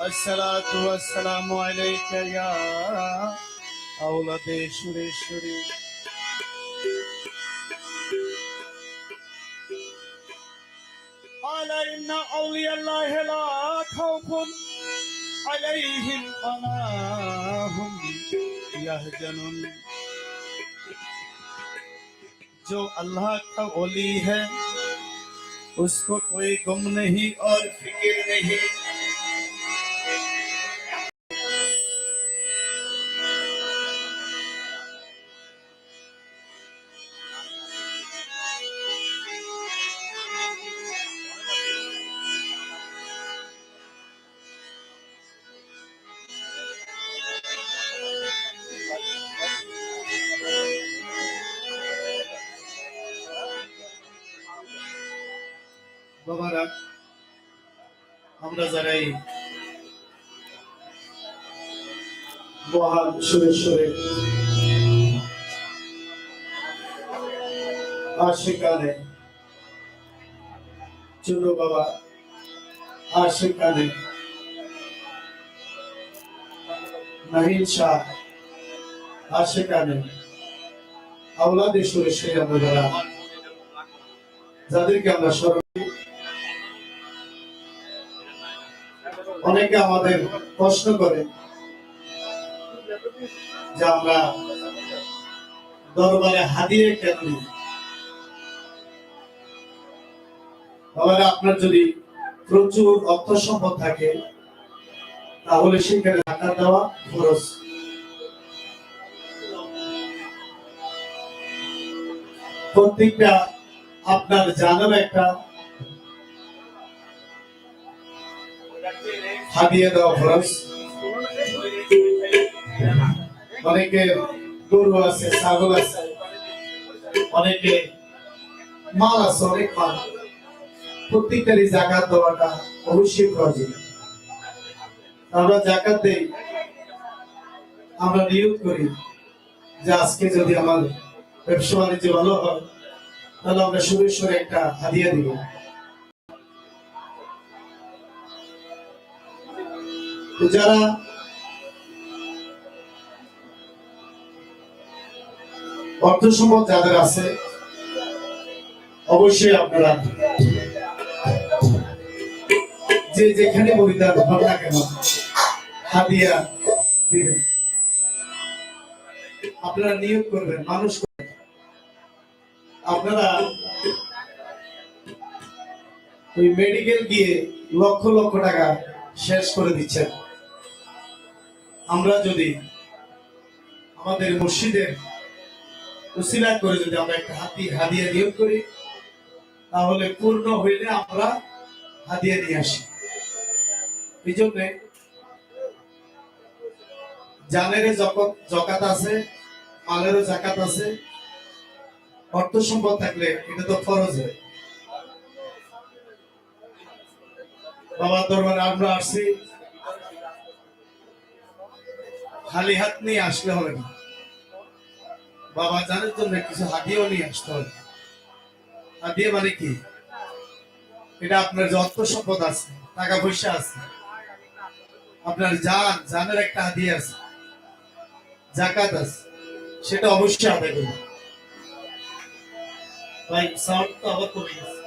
الصلاة والسلام عليك يا أولاد سوريشوري قال إن أولياء الله لا خوف عليهم ولا هم يهزنون जो अल्लाह का ओली है उसको कोई गम नहीं और फिक्र नहीं আমরা যারা এই মহান সুরেশ্বরে আশিকানে চুনো বাবা, আশিকানে, নাহিদ শাহ, আশিকানে আওলাদে সুরেশ্বরে আমরা যারা যাদেরকে আমরা স্মরণ অনেকে আমাদের প্রশ্ন করে যে আমরা দরবারে হাদিয়ে কেন? তাহলে আপনার যদি প্রচুর অর্থ সম্পদ থাকে, তাহলে সেখানে টাকা দেওয়া খরচ প্রত্যেকটা আপনার জানার একটা হাদিয়ে দেওয়া খরচ অনেকে গরু আছে, ছাগল আছে, অনেকে মাল আছে, অনেক মাল। প্রত্যেকটারই জাকাত দেওয়াটা অবশ্যই প্রয়োজন। আমরা জাকাত দেই, আমরা নিয়োগ করি। যে আজকে যদি আমার ব্যবসা বাণিজ্য ভালো হয়, তাহলে আমরা সুরেশ্বরে একটা হাদিয়া দিব। যারা অর্থ সম্পদ যাদের আছে, অবশ্যই আপনারা যে যেখানে বলিদান হন না কেন হাদিয়া দিবেন। আপনারা নিয়োগ করবেন, মানুষ আপনারা ওই মেডিকেল গিয়ে লক্ষ লক্ষ টাকা শেষ করে দিচ্ছেন। আমরা যদি আমাদের মসজিদের উসিলা করে যদি আমরা একটা হাতি, হাদিয়া নিয়োগ করি, তাহলে পূর্ণ হইলে আমরা হাদিয়া নিয়ে আসি। এই জন্যে জানেরও জকত আছে, মালেরও জাকাত আছে, অর্থ সম্পদ থাকলে এটা তো ফরজ হয়। বাবা দরবারে আমরা আসছি খালি হাত নিয়ে আসলে হবে না। বাবা জানের জন্য কিছু হাতিয়েও নিয়ে আসতে হবে। হাতিয়ে মানে কি? এটা আপনার যে অর্থ সম্পদ আছে, টাকা পয়সা আছে, আপনার জান, জানের একটা হাতিয়ে আছে, জাকাত আছে, সেটা অবশ্যই আদায় করবেন ভাই সাউন্ড তো আবার কমে গেছে।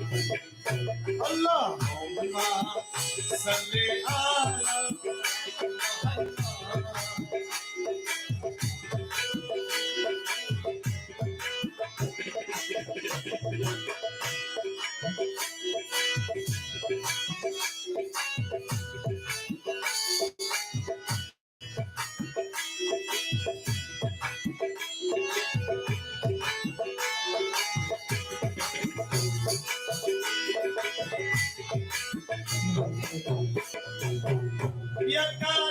Yeah, God.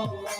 Allah.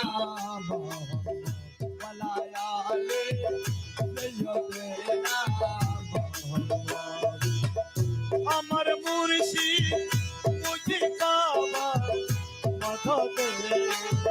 পথে